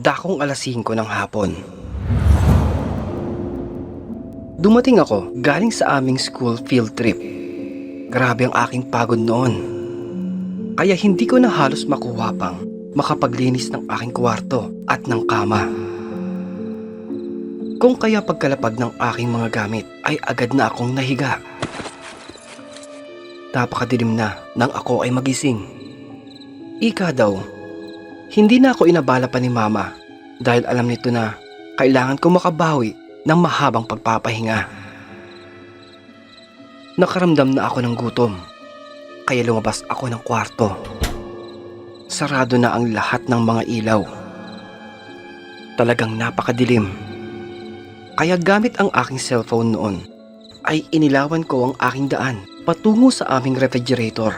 Dakong alas 5 ng hapon. Dumating ako galing sa aming school field trip. Grabe ang aking pagod noon. Kaya hindi ko na halos makuha pang makapaglinis ng aking kwarto at ng kama. Kung kaya pagkalapag ng aking mga gamit ay agad na akong nahiga. Napakadilim na nang ako ay magising. Ika daw, hindi na ako inabala pa ni mama dahil alam nito na kailangan ko makabawi ng mahabang pagpapahinga. Nakaramdam na ako ng gutom, kaya lumabas ako ng kwarto. Sarado na ang lahat ng mga ilaw. Talagang napakadilim. Kaya gamit ang aking cellphone noon, ay inilawan ko ang aking daan patungo sa aming refrigerator.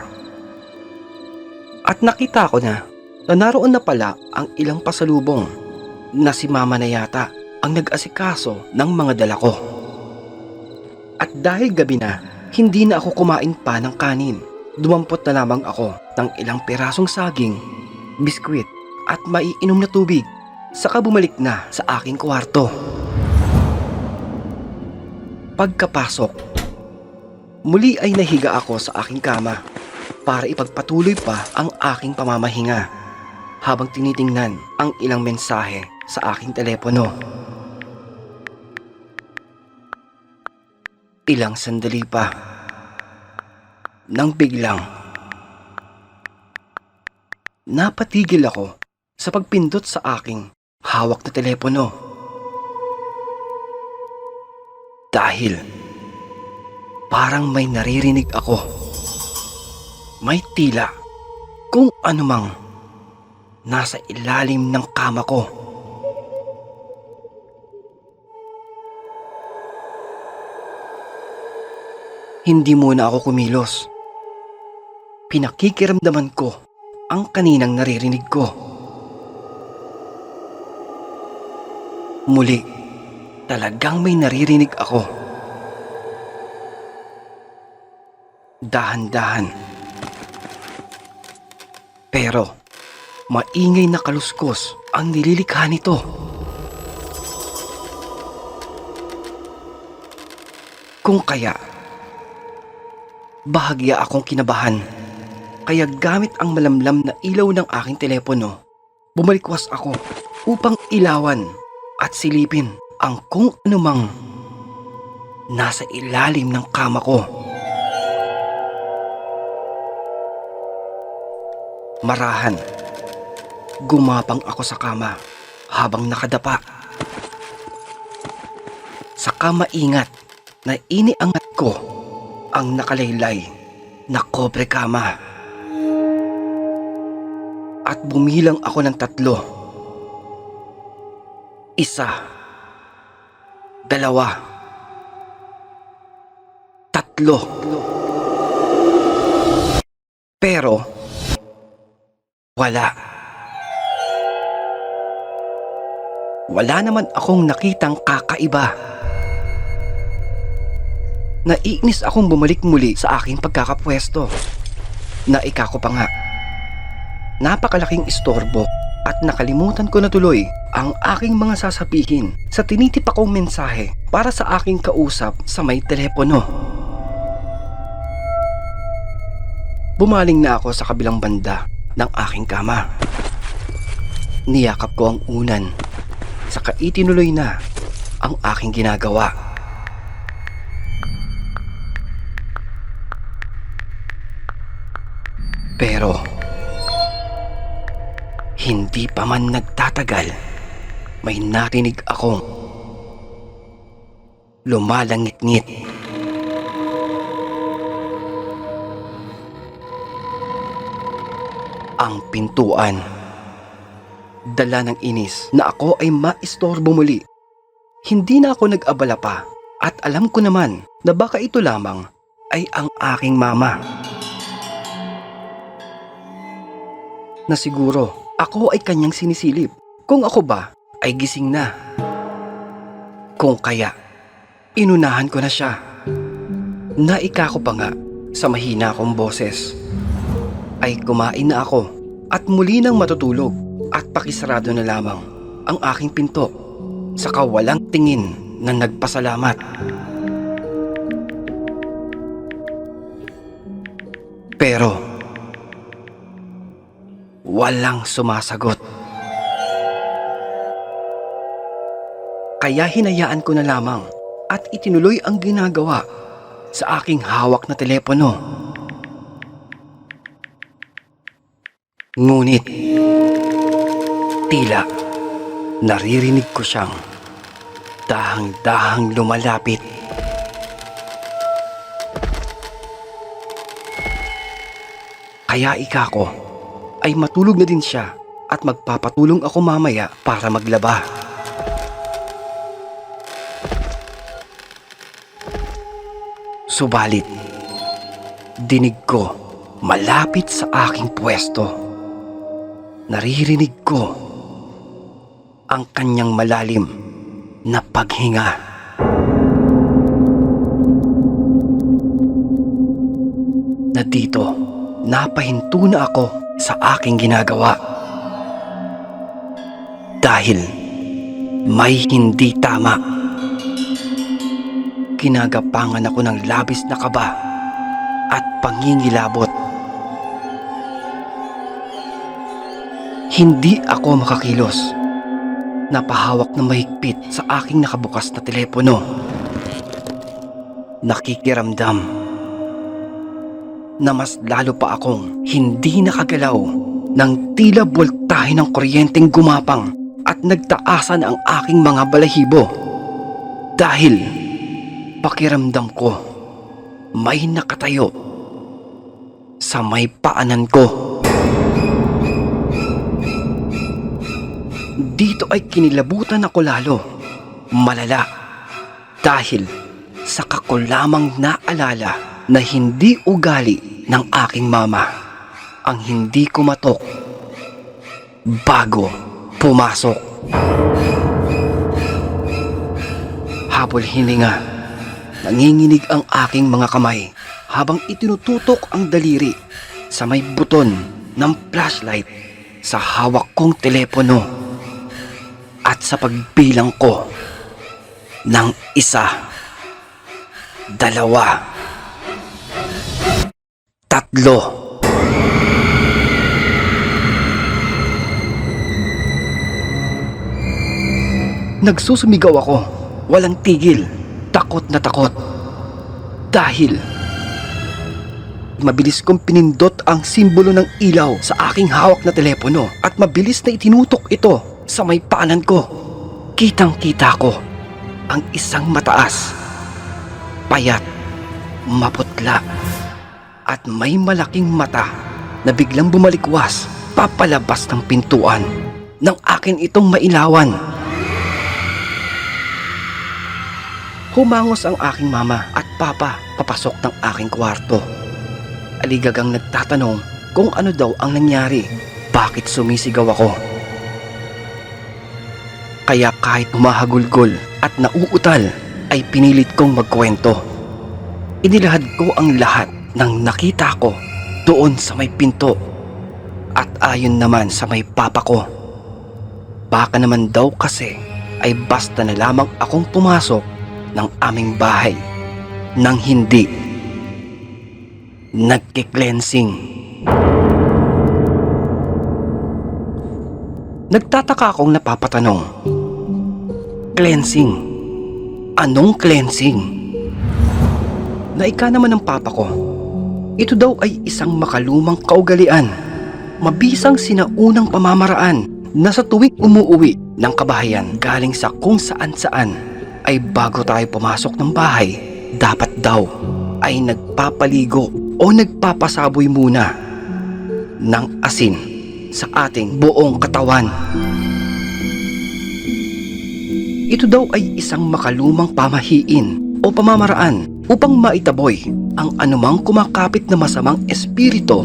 At nakita ko na na naroon na pala ang ilang pasalubong na si mama na yata ang nag-asikaso ng mga dala ko. At dahil gabi na, hindi na ako kumain pa ng kanin. Dumampot na lamang ako ng ilang pirasong saging, biskwit at maiinom na tubig. Saka bumalik na sa aking kwarto. Pagkapasok, muli ay nahiga ako sa aking kama para ipagpatuloy pa ang aking pamamahinga habang tinitingnan ang ilang mensahe sa aking telepono. Ilang sandali pa. Nang biglang, napatigil ako sa pagpindot sa aking hawak na telepono. Dahil parang may naririnig ako. May tila kung anumang nasa ilalim ng kama ko. Hindi muna ako kumilos. Pinakikiramdaman ko ang kaninang naririnig ko. Muli, talagang may naririnig ako. Dahan-dahan. Pero, maingay na kaluskos ang nililikha nito. Kung kaya, bahagya akong kinabahan. Kaya gamit ang malamlam na ilaw ng aking telepono, bumalikwas ako upang ilawan at silipin ang kung anumang nasa ilalim ng kama ko. Marahan, gumapang ako sa kama habang nakadapa. Sa kama ingat na iniangat ko ang nakalaylay na kobre kama. At bumilang ako ng tatlo. Isa. Dalawa. Tatlo. Pero, wala. Wala naman akong nakitang kakaiba. Naiinis akong bumalik muli sa aking pagkakapwesto. Naika ko pa nga. Napakalaking istorbo at nakalimutan ko na tuloy ang aking mga sasabihin sa tinitip akong mensahe para sa aking kausap sa may telepono. Bumaling na ako sa kabilang banda ng aking kama. Niyakap ko ang unan, saka itinuloy na ang aking ginagawa. Pero, hindi pa man nagtatagal, may narinig akong lumalangit-ngit. Ang pintuan. Dala ng inis na ako ay maistorbo muli. Hindi na ako nag-abala pa at alam ko naman na baka ito lamang ay ang aking mama. na siguro ako ay kanyang sinisilip kung ako ba ay gising na. Kung kaya, inunahan ko na siya. Naika ko pa nga sa mahina kong boses. Ay kumain na ako at muli nang matutulog at pakisarado na lamang ang aking pinto sa kawalang tingin na nagpasalamat. Pero walang sumasagot. Kaya hinayaan ko na lamang at itinuloy ang ginagawa sa aking hawak na telepono. Ngunit, tila naririnig ko siyang dahang-dahang lumalapit. Kaya ika ko ay matulog na din siya at magpapatulong ako mamaya para maglaba. Subalit, dinig ko malapit sa aking pwesto. Naririnig ko ang kanyang malalim na paghinga. Na dito, napahinto na ako sa aking ginagawa. Dahil may hindi tama. Kinagapangan ako ng labis na kaba at pangingilabot. Hindi ako makakilos. Napahawak na mahigpit sa aking nakabukas na telepono. Nakikiramdam na mas lalo pa akong hindi nakagalaw nang tila boltahe ng kuryenteng gumapang at nagtaasan ang aking mga balahibo. Dahil pakiramdam ko may nakatayo sa may paanan ko. Dito ay kinilabutan ako lalo. Malala. Dahil sa kako lamang naalala na hindi ugali ng aking mama ang hindi kumatok bago pumasok. Habol hininga, nanginginig ang aking mga kamay habang itinututok ang daliri sa may buton ng flashlight sa hawak kong telepono sa pagbilang ko ng isa, dalawa, tatlo. Nagsusumigaw ako, walang tigil, takot na takot. Dahil mabilis kong pinindot ang simbolo ng ilaw sa aking hawak na telepono at mabilis na itinutok ito sa may paanan ko. Kitang kita ko ang isang mataas, payat, maputla at may malaking mata na biglang bumalikwas papalabas ng pintuan ng akin itong mailawan. Humangos ang aking mama at papa papasok ng aking kwarto. Aligagang nagtatanong kung ano daw ang nangyari. Bakit sumisigaw ako? Kaya kahit humahagulgol at nauutal ay pinilit kong magkwento. Inilahad ko ang lahat ng nakita ko doon sa may pinto at ayon naman sa may papa ko. Baka naman daw kasi ay basta na lamang akong pumasok ng aming bahay nang hindi nagki-cleansing. Nagtataka akong napapatanong. Cleansing? Anong cleansing? Naika naman ng papa ko. Ito daw ay isang makalumang kaugalian. Mabisang sinaunang pamamaraan na sa tuwing umuuwi ng kabahayan galing sa kung saan saan ay bago tayo pumasok ng bahay, dapat daw ay nagpapaligo o nagpapasaboy muna ng asin sa ating buong katawan. Ito daw ay isang makalumang pamahiin o pamamaraan upang maitaboy ang anumang kumakapit na masamang espiritu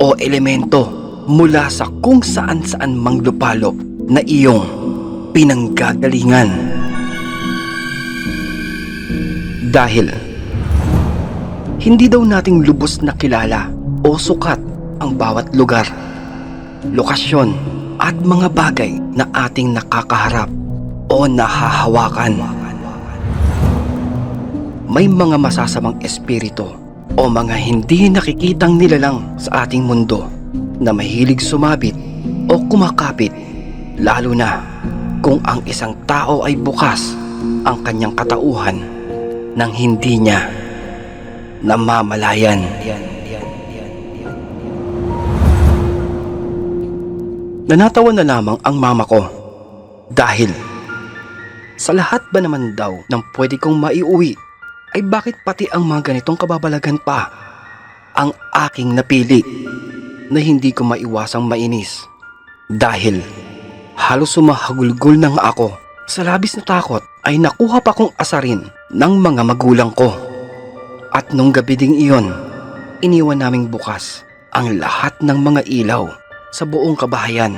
o elemento mula sa kung saan saan mang lupalop na iyong pinanggagalingan. Dahil hindi daw nating lubos na kilala o sukat ang bawat lugar, lokasyon at mga bagay na ating nakakaharap o nahahawakan. May mga masasamang espiritu o mga hindi nakikitang nilalang sa ating mundo na mahilig sumabit o kumakapit lalo na kung ang isang tao ay bukas ang kanyang katauhan nang hindi niya namamalayan. Nanatawa na lamang ang mama ko. Dahil sa lahat ba naman daw ng pwede kong maiuwi ay bakit pati ang mga ganitong kababalagan pa ang aking napili na hindi ko maiwasang mainis? Dahil halos sumahagulgol nga ako. Sa labis na takot ay nakuha pa kong asarin ng mga magulang ko. At nung gabi ding iyon iniwan naming bukas ang lahat ng mga ilaw sa buong kabahayan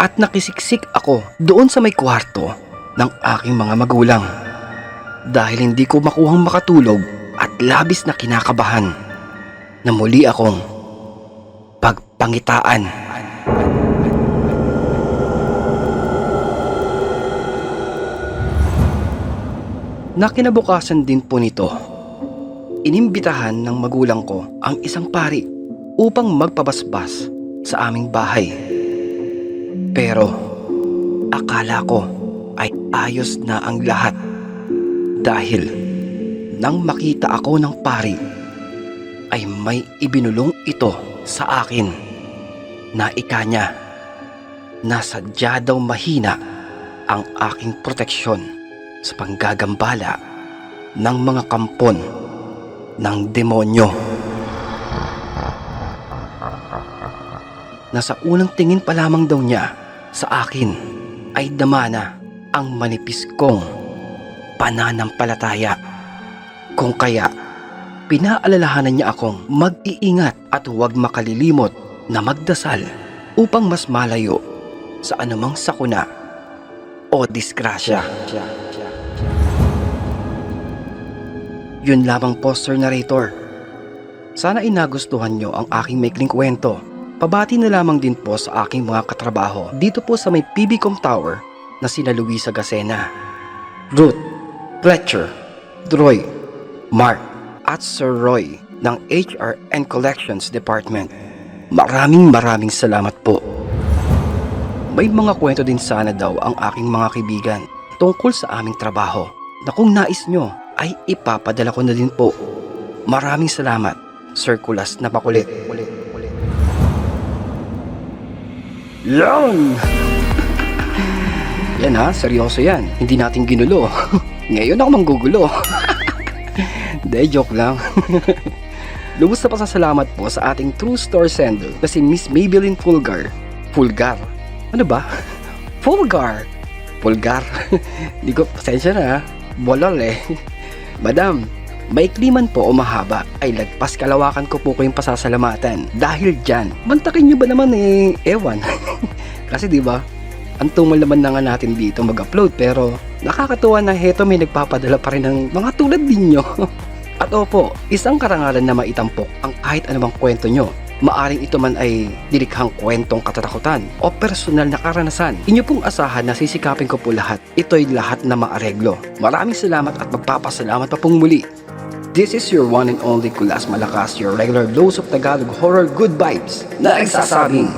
at nakisiksik ako doon sa may kwarto ng aking mga magulang dahil hindi ko makuhang makatulog at labis na kinakabahan na muli akong pagpangitaan. Nakinabukasan din po nito. Inimbitahan ng magulang ko ang isang pari upang magpabasbas sa aming bahay. Pero akala ko ay ayos na ang lahat dahil nang makita ako ng pari ay may ibinulong ito sa akin na ikanya na sadya daw mahina ang aking proteksyon sa panggagambala ng mga kampon ng demonyo. Na sa unang tingin pa lamang daw niya sa akin ay damana ang manipis kong pananampalataya. Kung kaya, pinaalalahanan niya akong mag-iingat at huwag makalilimot na magdasal upang mas malayo sa anumang sakuna o disgrasya. Yun lamang po, Sir Narrator. Sana inagustuhan nyo ang aking maikling kwento. Pabati na lamang din po sa aking mga katrabaho dito po sa may PBCom Tower na sina Luisa Gacena, Ruth, Fletcher, Droy, Mark at Sir Roy ng HR and Collections Department. Maraming maraming salamat po. May mga kwento din sana daw ang aking mga kaibigan tungkol sa aming trabaho na kung nais nyo ay ipapadala ko na din po. Maraming salamat, Sir Kulas na pakulit. Yan! yan ha, seryoso yan. Hindi natin ginulo. Ngayon ako manggugulo. De, joke lang. Lubos na pasasalamat po sa ating true store sender na si Miss Maybelline Fulgar. Fulgar? Ano ba? Fulgar! Fulgar. Hindi ko, pasensya na ha. Bolol eh. Madam, maikli man po o mahaba ay lagpas kalawakan ko po kayong pasasalamatan. Dahil dyan, mantakin nyo ba naman eh, ewan. Kasi di ba ang tumal naman na nga natin dito mag-upload pero nakakatuwa na heto may nagpapadala pa rin ng mga tulad ninyo. At opo, isang karangalan na maitampok ang kahit anumang kwento nyo. Maaring ito man ay dilikhang kwentong katatakutan o personal na karanasan. Inyo pong asahan na sisikapin ko po lahat. Ito'y lahat na maareglo. Maraming salamat at magpapasalamat pa pong muli. This is your one and only Kulas Malakas, your regular dose of Tagalog horror good vibes na nagsasabing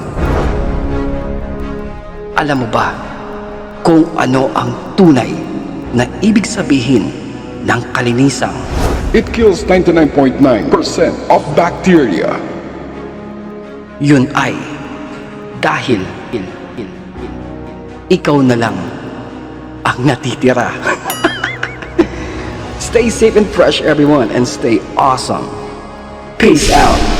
alam mo ba kung ano ang tunay na ibig sabihin ng kalinisang It kills 99.9% of bacteria. yun ay dahil il, il, il, ikaw na lang ang natitira. stay safe and fresh everyone and stay awesome. Peace out.